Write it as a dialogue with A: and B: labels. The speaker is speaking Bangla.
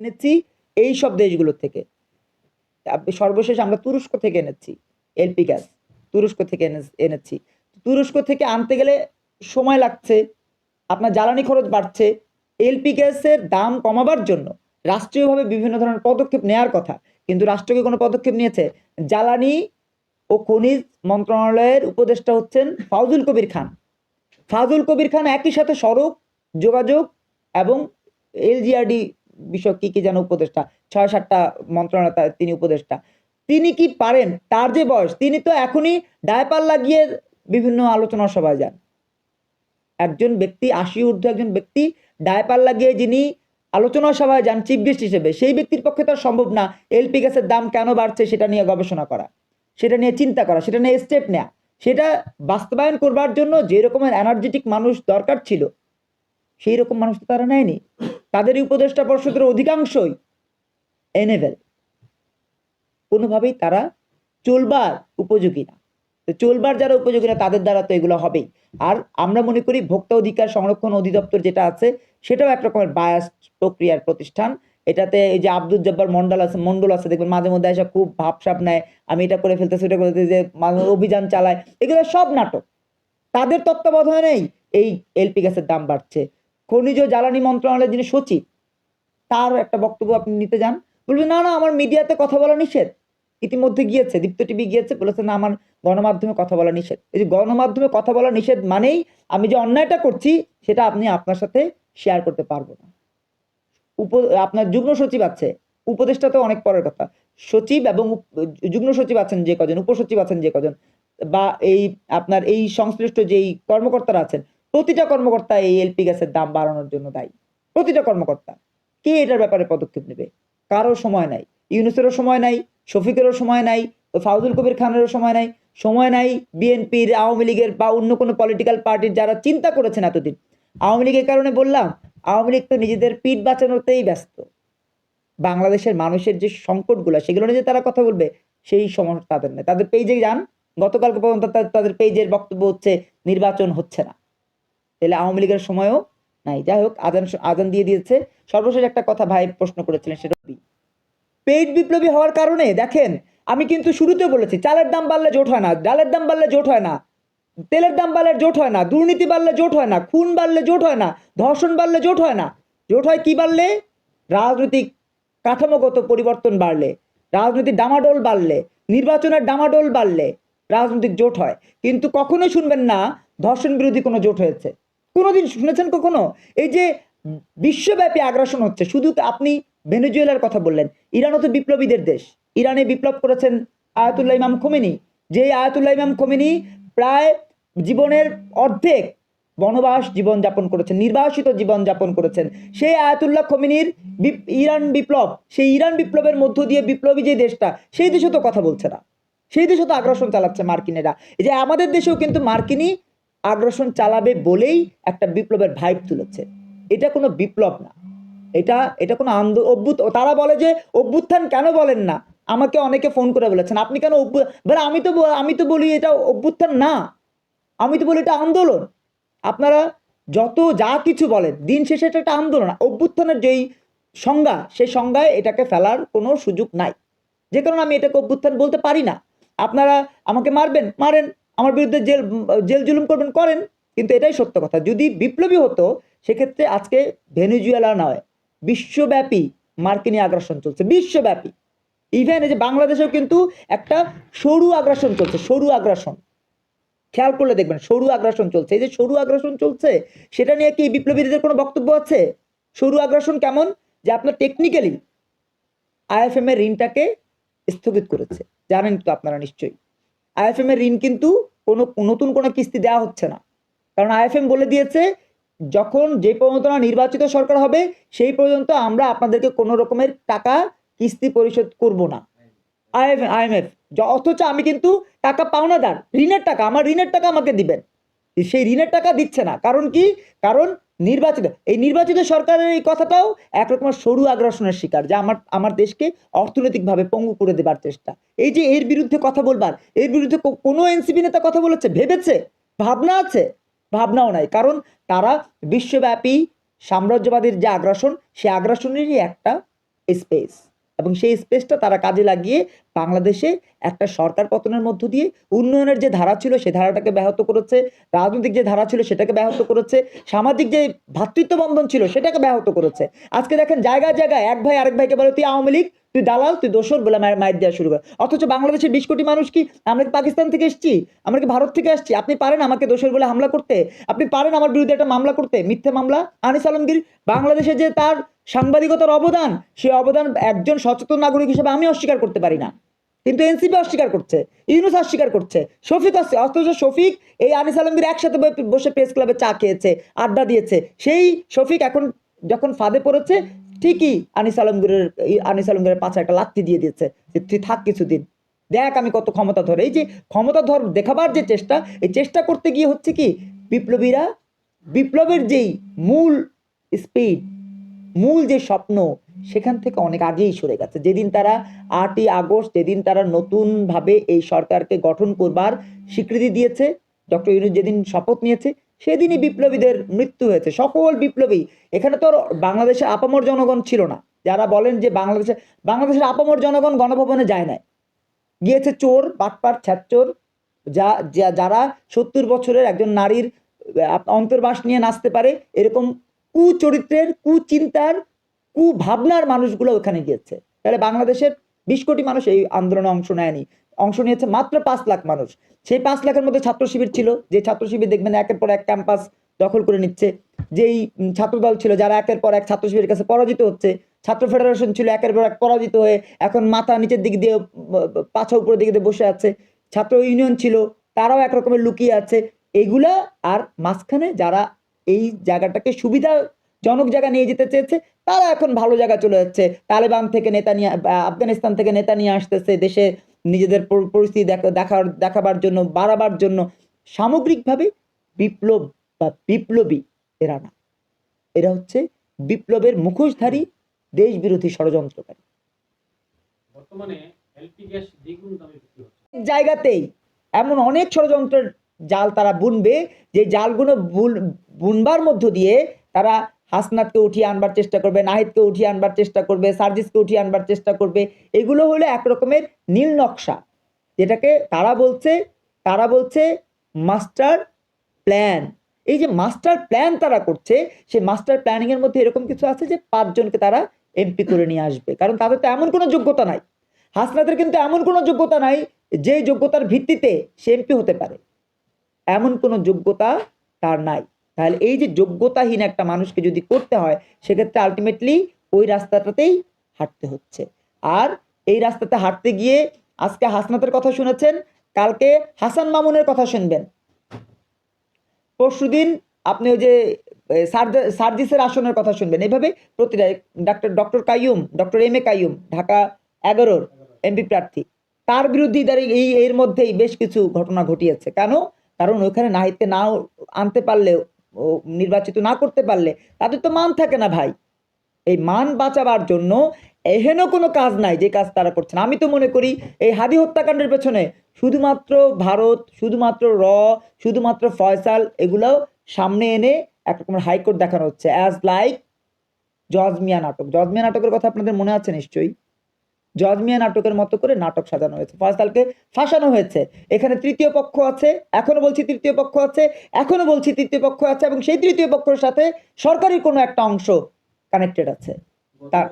A: এনেছি এই সব দেশগুলো থেকে। সর্বশেষ আমরা তুরস্ক থেকে এনেছি এলপি গ্যাস। তুরস্ক থেকে এনে- এনেছি। তুরস্ক থেকে আনতে গেলে সময় লাগছে, আপনার জ্বালানি খরচ বাড়ছে। এলপি গ্যাসের দাম কমাবার জন্য রাষ্ট্রীয়ভাবে বিভিন্ন ধরনের পদক্ষেপ নেওয়ার কথা। কিন্তু রাষ্ট্রকে কোনো পদক্ষেপ নিয়েছে? জ্বালানি ও খনিজ মন্ত্রণালয়ের উপদেষ্টা হচ্ছেন ফাউজুল কবির খান। ফাজুল কবির খান একই সাথে সড়ক, যোগাযোগ এবং এলজিআরডি বিষয় কি কি যেন উপদেষ্টা, ছয় সাতটা মন্ত্রণালয় তিনি উপদেষ্টা। তিনি কি পারেন? তার যে বয়স, তিনি তো এখনই ডায়পার লাগিয়ে বিভিন্ন আলোচনা সভায় যান। একজন ব্যক্তি, আশি ঊর্ধ্ব একজন ব্যক্তি ডায়পার লাগিয়ে যিনি আলোচনা সভায় যান, চিফ গেস্ট হিসেবে, সেই ব্যক্তির পক্ষে তো সম্ভব না এলপি গ্যাসের দাম কেন বাড়ছে সেটা নিয়ে গবেষণা করা, সেটা নিয়ে চিন্তা করা, সেটা নিয়ে স্টেপ নেওয়া সেটা বাস্তবায়ন করবার জন্য যে রকমের এনার্জেটিক মানুষ দরকার ছিল সেই রকম মানুষ তো তারা নেয়নি। তাদেরই উপদেষ্টা পর্ষদের অধিকাংশই এনেভেল কোনোভাবেই তারা চলবার উপযোগী না। তো চলবার যারা উপযোগী না, তাদের দ্বারা তো এগুলো হবেই। আর আমরা মনে করি ভোক্তা অধিকার সংরক্ষণ অধিদপ্তর যেটা আছে, সেটাও এক রকমের বায়াস প্রক্রিয়ার প্রতিষ্ঠান। এটাতে এই যে আব্দুল জব্বার মন্ডল আছে মন্ডল আছে, দেখবেন মাঝে মধ্যে এসে খুব ভাবসাব নেয়, আমি এটা করে ফেলতেছি, ওটা করে যে অভিযান চালায়। এগুলো সব নাটক। তাদের তত্ত্বাবধানেই এই এলপি গ্যাসের দাম বাড়ছে। খনিজ জ্বালানি মন্ত্রণালয়ের যিনি সচিব তার একটা বক্তব্য আপনি নিতে যান। বলবেন, না না, আমার মিডিয়াতে কথা বলা নিষেধ। ইতিমধ্যে গিয়েছে, দীপ্ত টিভি গিয়েছে, বলেছে, না, আমার গণমাধ্যমে কথা বলা নিষেধ। এই যে গণমাধ্যমে কথা বলা নিষেধ মানেই আমি যে অন্যায়টা করছি, সেটা আপনি আপনার সাথে শেয়ার করতে পারব না। উপ আপনার যুগ্ম সচিব আছে, উপদেষ্টা তো অনেক পরের কথা। সচিব এবং যুগ্ম সচিব আছেন যে কজন, উপসচিব আছেন যে কজন, বা এই আপনার এই সংশ্লিষ্ট যেই কর্মকর্তারা আছেন প্রতিটা কর্মকর্তা এই এলপি গ্যাসের দাম বাড়ানোর জন্য দায়ী। প্রতিটা কর্মকর্তা। কে এটার ব্যাপারে পদক্ষেপ নেবে? কারও সময় নাই। ইউনুসেরও সময় নাই, শফিকেরও সময় নাই, ফাউজুল কবির খানেরও সময় নাই সময় নাই বিএনপির, আওয়ামী লীগের বা অন্য কোনো পলিটিক্যাল পার্টির যারা চিন্তা করেছেন এতদিন। আওয়ামী লীগের কারণে বললাম, আওয়ামী লীগ তো নিজেদের পিঠ বাঁচানোতেই ব্যস্ত। বাংলাদেশের মানুষের যে সংকটগুলো, সেগুলো নিয়ে তারা কথা বলবে, সেই সমস্যা তাদের নেই। তাদের পেজে যান, গতকালকে পর্যন্ত তাদের পেজের বক্তব্য হচ্ছে, নির্বাচন হচ্ছে না। তাহলে আওয়ামী লীগের সময়ও নাই। যাই হোক, আজান আজান দিয়ে দিয়েছে। সর্বশেষ একটা কথা ভাই প্রশ্ন করেছিলেন, সেটা? পেট বিপ্লবী হওয়ার কারণে, দেখেন, আমি কিন্তু শুরুতে বলেছি, চালের দাম বাড়লে জোট হয় না, ডালের দাম বাড়লে জোট হয় না, তেলের দাম বাড়লে জোট হয় না, দুর্নীতি বাড়লে জোট হয় না, খুন বাড়লে জোট হয় না, ধর্ষণ বাড়লে জোট হয় না। জোট হয় কি বাড়লে? রাজনৈতিক কাঠামোগত পরিবর্তন বাড়লে, রাজনৈতিক ডামাডোল বাড়লে, নির্বাচনের ডামাডোল বাড়লে রাজনৈতিক জোট হয়। কিন্তু কখনোই শুনবেন না, ধর্ষণ বিরোধী কোনো জোট হয়েছে। কোনোদিন শুনেছেন কখনো? এই যে বিশ্বব্যাপী আগ্রাসন হচ্ছে, শুধু আপনি ভেনেজুয়েলার কথা বললেন, ইরানও তো বিপ্লবীদের দেশ। ইরানে বিপ্লব করেছেন আয়াতুল্লাহ ইমাম খোমেনি। যে আয়াতুল্লাহ ইমাম খোমেনি প্রায় জীবনের অর্ধেক বনবাস জীবন যাপন করেছেন, নির্বাসিত জীবন যাপন করেছেন। সেই আয়াতুল্লাহ খোমেনির ইরান বিপ্লব, সেই ইরান বিপ্লবের মধ্য দিয়ে বিপ্লবী যে দেশটা, সেই দেশও তো কথা বলছে না। সেই দেশও তো আগ্রাসন চালাচ্ছে মার্কিনেরা। এই যে আমাদের দেশেও কিন্তু মার্কিনই আগ্রাসন চালাবে বলেই একটা বিপ্লবের ভাইব তুলেছে। এটা কোনো বিপ্লব না। এটা এটা কোনো আন্দো, অভ্যুত তারা বলে যে অভ্যুত্থান কেন বলেন না? আমাকে অনেকে ফোন করে বলেছেন, আপনি কেন অভ্যু- বলে আমি তো আমি তো বলি এটা অভ্যুত্থান না। আমি তো বলি এটা আন্দোলন। আপনারা যত যা কিছু বলেন, দিন শেষে এটা একটা আন্দোলন। অভ্যুত্থানের যেই সংজ্ঞা, সেই সংজ্ঞায় এটাকে ফেলার কোনো সুযোগ নাই। যে কারণে আমি এটাকে অভ্যুত্থান বলতে পারি না। আপনারা আমাকে মারবেন, মারেন। আমার বিরুদ্ধে জেল জেল জুলুম করবেন, করেন। কিন্তু এটাই সত্য কথা। যদি বিপ্লবী হতো, সেক্ষেত্রে আজকে ভেনেজুয়েলা নয়, বিশ্বব্যাপী মার্কিনী আগ্রাসন চলছে, বিশ্বব্যাপী। ইভেন এই যে বাংলাদেশেও কিন্তু একটা সরু আগ্রাসন চলছে, সরু আগ্রাসন। খেয়াল করলে দেখবেন, সরু আগ্রাসন চলছে। এই যে সরু আগ্রাসন চলছে, সেটা নিয়ে কি বিপ্লবীদের কোনো বক্তব্য আছে? সরু আগ্রাসন কেমন? যে আপনার টেকনিক্যালি আইএফএম এর ঋণটাকে স্থগিত করেছে। জানেন তো আপনারা নিশ্চয়ই। আইএফএম এর ঋণ কিন্তু কোনো, নতুন কোনো কিস্তি দেওয়া হচ্ছে না। কারণ আইএফএম বলে দিয়েছে, যখন যে পর্যন্ত না নির্বাচিত সরকার হবে, সেই পর্যন্ত আমরা আপনাদেরকে কোনো রকমের টাকা কিস্তি পরিশোধ করব না। আইএফ আইএমএফ অথচ আমি কিন্তু টাকা পাওনাদার, ঋণের টাকা, আমার ঋণের টাকা আমাকে দিবেন। সেই ঋণের টাকা দিচ্ছে না। কারণ কি? কারণ নির্বাচিত, এই নির্বাচিত সরকারের এই কথাটাও একরকম সরু আগ্রাসনের শিকার, যা আমার আমার দেশকে অর্থনৈতিকভাবে পঙ্গু করে দেবার চেষ্টা। এই যে এর বিরুদ্ধে কথা বলবার, এর বিরুদ্ধে কোনো এনসিপি নেতা কথা বলেছে? ভেবেছে? ভাবনা আছে? ভাবনাও নাই। কারণ তারা বিশ্বব্যাপী সাম্রাজ্যবাদীর যে আগ্রাসন, সে আগ্রাসনেরই একটা স্পেস এবং সেই স্পেসটা তারা কাজে লাগিয়ে বাংলাদেশে একটা সরকার পতনের মধ্য দিয়ে উন্নয়নের যে ধারা ছিল সেই ধারাটাকে ব্যাহত করেছে, রাজনৈতিক যে ধারা ছিল সেটাকে ব্যাহত করেছে, সামাজিক যে ভ্রাতৃত্ব বন্ধন ছিল সেটাকে ব্যাহত করেছে। আজকে দেখেন জায়গায় জায়গায় এক ভাই আরেক ভাইকে বলে, তুই আওয়ামী লীগ তুই দালাল, তুই দোসর বলে মায়ের দেওয়া শুরু করে। অথচ বাংলাদেশের বিশ কোটি মানুষ কি আমরা কি পাকিস্তান থেকে এসেছি? আমরা কি ভারত থেকে আসছি? আপনি পারেন আমাকে দোষর বলে হামলা করতে? আপনি পারেন আমার বিরুদ্ধে একটা মামলা করতে, মিথ্যে মামলা? আনিস আলমগীর, বাংলাদেশে যে তার সাংবাদিকতার অবদান সেই অবদান একজন সচেতন নাগরিক হিসেবে আমি অস্বীকার করতে পারি না। কিন্তু এনসিপি অস্বীকার করছে, ইউনুস অস্বীকার করছে, শফিক অস্বী- অথচ শফিক এই আনিস আলমগীর একসাথে বসে প্রেস ক্লাবে চা খেয়েছে, আড্ডা দিয়েছে। সেই শফিক এখন যখন ফাঁদে পড়েছে ঠিকই আনিস আলমগীরের আনিস আলমগীরের পাশে একটা লাথি দিয়ে দিয়েছে যে, তুই থাক কিছুদিন। দেখ আমি কত ক্ষমতা ধরে এই যে ক্ষমতা ধর দেখাবার যে চেষ্টা, এই চেষ্টা করতে গিয়ে হচ্ছে কি, বিপ্লবীরা, বিপ্লবের যেই মূল স্পিড, মূল যে স্বপ্ন, সেখান থেকে অনেক আগেই সরে গেছে। যেদিন তারা আটই আগস্ট, যেদিন তারা নতুনভাবে এই সরকারকে গঠন করবার স্বীকৃতি দিয়েছে, ডক্টর ইউনুস যেদিন শপথ নিয়েছে সেদিনই বিপ্লবীদের মৃত্যু হয়েছে। সকল বিপ্লবী, এখানে তো আর বাংলাদেশের আপামর জনগণ ছিল না। যারা বলেন যে বাংলাদেশে, বাংলাদেশের আপামর জনগণ গণভবনে যায় নাই। গিয়েছে চোর বাটপার ছ্যাচোর, যা যারা সত্তর বছরের একজন নারীর অন্তর্বাস নিয়ে নাচতে পারে, এরকম কুচরিত্রের, কুচিন্তার, কুভাবনার মানুষগুলো ওখানে গিয়েছে। তাহলে বাংলাদেশের বিশ কোটি মানুষ এই আন্দোলনে অংশ নেয়নি। অংশ নিয়েছে মাত্র পাঁচ লাখ মানুষ। সেই পাঁচ লাখের মধ্যে ছাত্র শিবির ছিল, যে ছাত্র শিবির দেখবেন একের পর এক ক্যাম্পাস দখল করে নিচ্ছে। যেই ছাত্রদল ছিল যারা একের পর এক ছাত্র শিবিরের কাছে পরাজিত হচ্ছে, ছাত্র ফেডারেশন ছিল একের পর এক পরাজিত হয়ে এখন মাথা নিচের দিক দিয়ে পাছা উপরের দিকে দিয়ে বসে আছে। ছাত্র ইউনিয়ন ছিল, তারাও একরকমের লুকিয়ে আছে। এগুলা আর মাঝখানে যারা এই জায়গাটাকে সুবিধাজনক জায়গা নিয়ে যেতে চেয়েছে, তারা এখন ভালো জায়গা চলে যাচ্ছে। তালেবান থেকে নেতা নিয়ে আফগানিস্তান থেকে নেতা নিয়ে আসতেছে, দেশে নিজেদের পরিস্থিতি দেখা- দেখার দেখাবার জন্য বাড়াবার জন্য সামগ্রিকভাবে বিপ্লব বা বিপ্লবী এরা না। এরা হচ্ছে বিপ্লবের মুখোশধারী দেশ বিরোধী ষড়যন্ত্রকারী জায়গাতেই এমন অনেক ষড়যন্ত্রের জাল তারা বুনবে যে জালগুলো বুন- বুনবার মধ্য দিয়ে তারা হাসনাতকে উঠিয়ে আনবার চেষ্টা করবে, নাহিদকে উঠিয়ে আনবার চেষ্টা করবে, সার্জিসকে উঠিয়ে আনবার চেষ্টা করবে, এগুলো হলো এক রকমের নীল নকশা, যেটাকে তারা বলছে তারা বলছে মাস্টার প্ল্যান। এই যে মাস্টার প্ল্যান তারা করছে, সেই মাস্টার প্ল্যানিং এর মধ্যে এরকম কিছু আছে যে পাঁচজনকে তারা এমপি করে নিয়ে আসবে, কারণ তাদের তো এমন কোনো যোগ্যতা নাই। হাসনাতের কিন্তু এমন কোনো যোগ্যতা নাই যে যোগ্যতার ভিত্তিতে সে এমপি হতে পারে। এমন কোনো যোগ্যতা তার নাই। তাহলে এই যে যোগ্যতাহীন একটা মানুষকে যদি করতে হয়, সেক্ষেত্রে আলটিমেটলি ওই রাস্তাটাতেই হাঁটতে হচ্ছে। আর এই রাস্তাতে হাঁটতে গিয়ে আজকে হাসনাতের কথা শুনেছেন, কালকে হাসান মামুনের কথা শুনবেন। পরশুদিন আপনি ওই যে সার্জিসের আসনের কথা শুনবেন। এভাবে প্রতিটা, doctor, doctor Kaiyum, doctor M A Kaiyum, Dhaka এগারোর এমপি প্রার্থী। তার বিরুদ্ধে এই এর মধ্যেই বেশ কিছু ঘটনা ঘটিয়েছে। কেন? কারণ ওখানে নাহিদকে না আনতে পারলে ও নির্বাচিত না করতে পারলে তাদের তো মান থাকে না ভাই। এই মান বাঁচাবার জন্য এহেন কোনো কাজ নাই যে কাজ তারা করছে না। আমি তো মনে করি এই হাদি হত্যাকাণ্ডের পেছনে শুধুমাত্র ভারত, শুধুমাত্র র, শুধুমাত্র ফয়সাল এগুলো সামনে এনে এক রকমের হাইকোর্ট দেখানো হচ্ছে। অ্যাজ লাইক জজমিয়া নাটক। জজমিয়া নাটকের কথা আপনাদের মনে আছে নিশ্চয়ই? জজমিয়া নাটকের মতো করে নাটক সাজানো হয়েছে। ফয়সালকে ফাঁসানো হয়েছে। এখানে তৃতীয় পক্ষ আছে এখনও বলছি তৃতীয় পক্ষ আছে এখনও বলছি তৃতীয় পক্ষ আছে এবং সেই তৃতীয় পক্ষের সাথে সরকারের কোনো একটা অংশ কানেক্টেড আছে। তার-